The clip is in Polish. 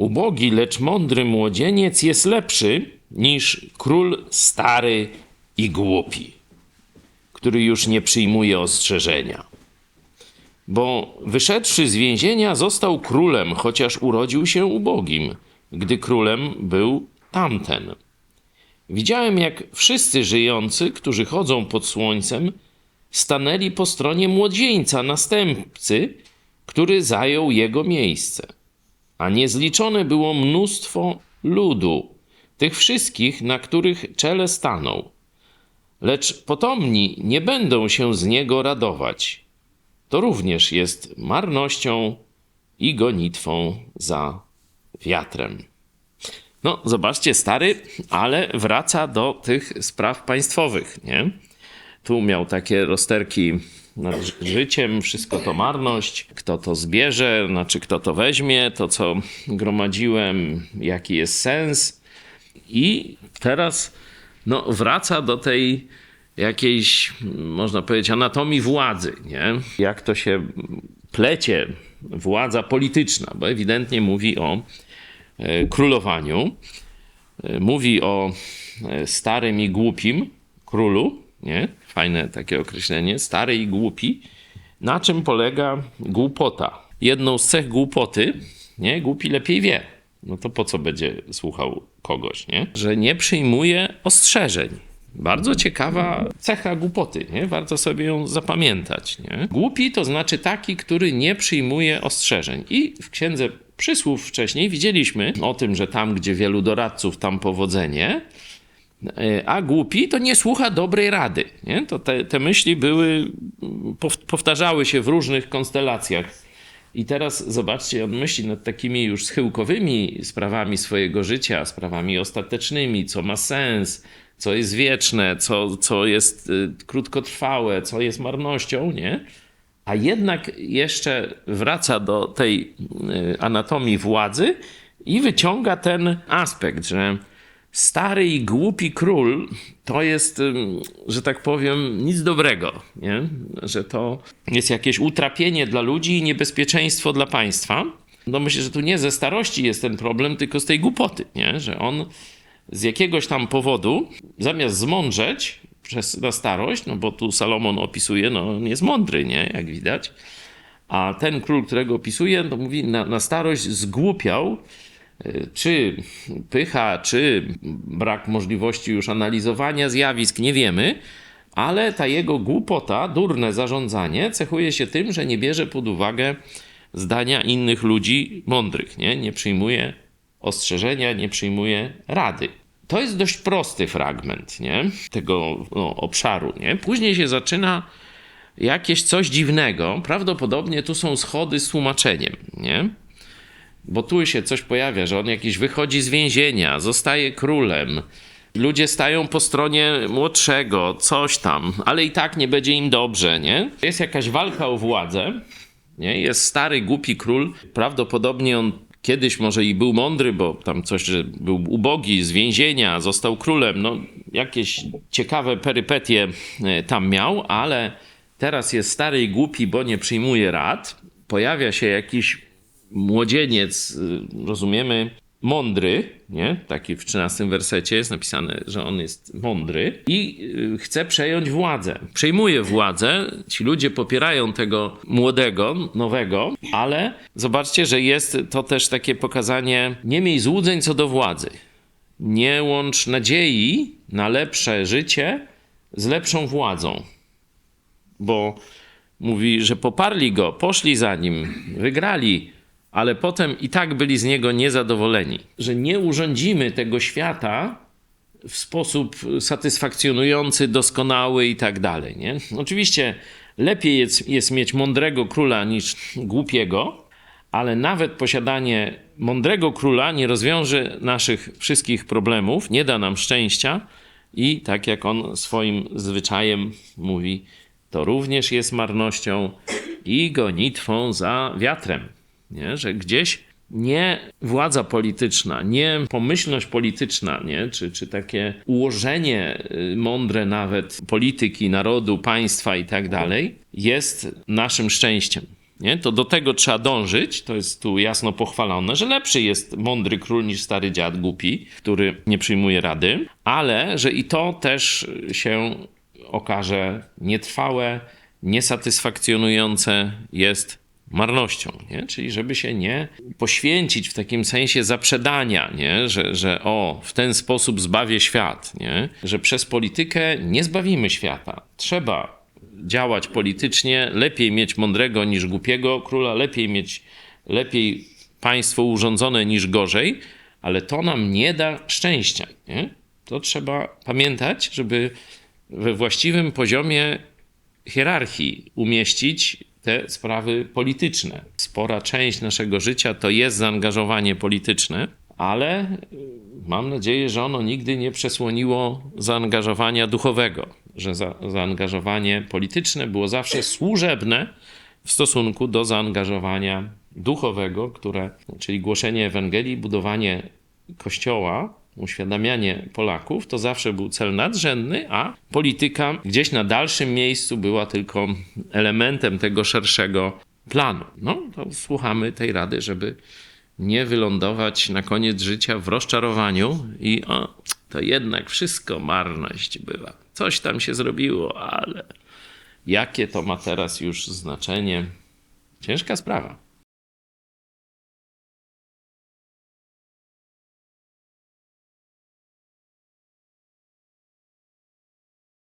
Ubogi, lecz mądry młodzieniec jest lepszy niż król stary i głupi, który już nie przyjmuje ostrzeżenia. Bo wyszedłszy z więzienia, został królem, chociaż urodził się ubogim, gdy królem był tamten. Widziałem, jak wszyscy żyjący, którzy chodzą pod słońcem, stanęli po stronie młodzieńca, następcy, który zajął jego miejsce. A niezliczone było mnóstwo ludu, tych wszystkich, na których czele stanął. Lecz potomni nie będą się z niego radować. To również jest marnością i gonitwą za wiatrem. No, zobaczcie, stary, ale wraca do tych spraw państwowych, nie? Tu miał takie rozterki nad ży- życiem, wszystko to marność, kto to zbierze, znaczy kto to weźmie, to co gromadziłem, jaki jest sens. I teraz no, wraca do tej jakiejś, można powiedzieć, anatomii władzy, nie? Jak to się plecie władza polityczna, bo ewidentnie mówi o e, królowaniu, e, mówi o e, starym i głupim królu, nie? Fajne takie określenie, stary i głupi. Na czym polega głupota? Jedną z cech głupoty, nie? Głupi lepiej wie. No to po co będzie słuchał kogoś, nie? Że nie przyjmuje ostrzeżeń. Bardzo ciekawa cecha głupoty, nie? Warto sobie ją zapamiętać, nie? Głupi to znaczy taki, który nie przyjmuje ostrzeżeń. I w księdze przysłów wcześniej widzieliśmy o tym, że tam, gdzie wielu doradców, tam powodzenie, a głupi to nie słucha dobrej rady. Nie? To te, te myśli były, pow- powtarzały się w różnych konstelacjach. I teraz zobaczcie, on myśli nad takimi już schyłkowymi sprawami swojego życia, sprawami ostatecznymi, co ma sens, co jest wieczne, co, co jest y, krótkotrwałe, co jest marnością, nie? A jednak jeszcze wraca do tej y, anatomii władzy i wyciąga ten aspekt, że stary i głupi król to jest, że tak powiem, nic dobrego, nie? że to jest jakieś utrapienie dla ludzi i niebezpieczeństwo dla państwa. No myślę, że tu nie ze starości jest ten problem, tylko z tej głupoty, nie? że on z jakiegoś tam powodu, zamiast zmądrzeć przez, na starość, no bo tu Salomon opisuje, no on jest mądry, nie? jak widać, a ten król, którego opisuje, to mówi, na, na starość zgłupiał, czy pycha, czy brak możliwości już analizowania zjawisk, nie wiemy, ale ta jego głupota, durne zarządzanie cechuje się tym, że nie bierze pod uwagę zdania innych ludzi mądrych, nie, nie przyjmuje ostrzeżenia, nie przyjmuje rady. To jest dość prosty fragment nie? tego no, obszaru. Nie? Później się zaczyna jakieś coś dziwnego. Prawdopodobnie tu są schody z tłumaczeniem. Nie? Bo tu się coś pojawia, że on jakiś wychodzi z więzienia, zostaje królem. Ludzie stają po stronie młodszego, coś tam, ale i tak nie będzie im dobrze, nie? Jest jakaś walka o władzę, nie? Jest stary, głupi król. Prawdopodobnie on kiedyś może i był mądry, bo tam coś, że był ubogi z więzienia, został królem. No, jakieś ciekawe perypetie e, tam miał, ale teraz jest stary i głupi, bo nie przyjmuje rad. Pojawia się jakiś młodzieniec, y, rozumiemy, mądry, nie? Taki w 13 wersecie jest napisane, że on jest mądry i y, chce przejąć władzę. Przejmuje władzę, ci ludzie popierają tego młodego, nowego, ale zobaczcie, że jest to też takie pokazanie, nie miej złudzeń co do władzy. Nie łącz nadziei na lepsze życie z lepszą władzą. Bo mówi, że poparli go, poszli za nim, wygrali, ale potem i tak byli z niego niezadowoleni, że nie urządzimy tego świata w sposób satysfakcjonujący, doskonały i tak dalej. Nie? Oczywiście lepiej jest, jest mieć mądrego króla niż głupiego, ale nawet posiadanie mądrego króla nie rozwiąże naszych wszystkich problemów, nie da nam szczęścia i tak jak on swoim zwyczajem mówi, to również jest marnością i gonitwą za wiatrem nie? że gdzieś nie władza polityczna, nie pomyślność polityczna, nie? Czy, czy takie ułożenie y, mądre nawet polityki, narodu, państwa i tak dalej, jest naszym szczęściem. nie? to do tego trzeba dążyć, to jest tu jasno pochwalone, że lepszy jest mądry król niż stary dziad głupi, który nie przyjmuje rady, ale że i to też się okaże nietrwałe, niesatysfakcjonujące jest marnością, nie? czyli żeby się nie poświęcić w takim sensie zaprzedania, nie? Że, że o, w ten sposób zbawię świat, nie? że przez politykę nie zbawimy świata. Trzeba działać politycznie, lepiej mieć mądrego niż głupiego króla, lepiej mieć lepiej państwo urządzone niż gorzej, ale to nam nie da szczęścia. Nie? To trzeba pamiętać, żeby we właściwym poziomie hierarchii umieścić te sprawy polityczne. Spora część naszego życia to jest zaangażowanie polityczne, ale y, mam nadzieję, że ono nigdy nie przesłoniło zaangażowania duchowego, że za, zaangażowanie polityczne było zawsze służebne w stosunku do zaangażowania duchowego, które, czyli głoszenie Ewangelii, budowanie kościoła, uświadamianie Polaków, to zawsze był cel nadrzędny, a polityka gdzieś na dalszym miejscu była tylko elementem tego szerszego planu. No, to słuchamy tej rady, żeby nie wylądować na koniec życia w rozczarowaniu i o, to jednak wszystko marność była. Coś tam się zrobiło, ale jakie to ma teraz już znaczenie? Ciężka sprawa.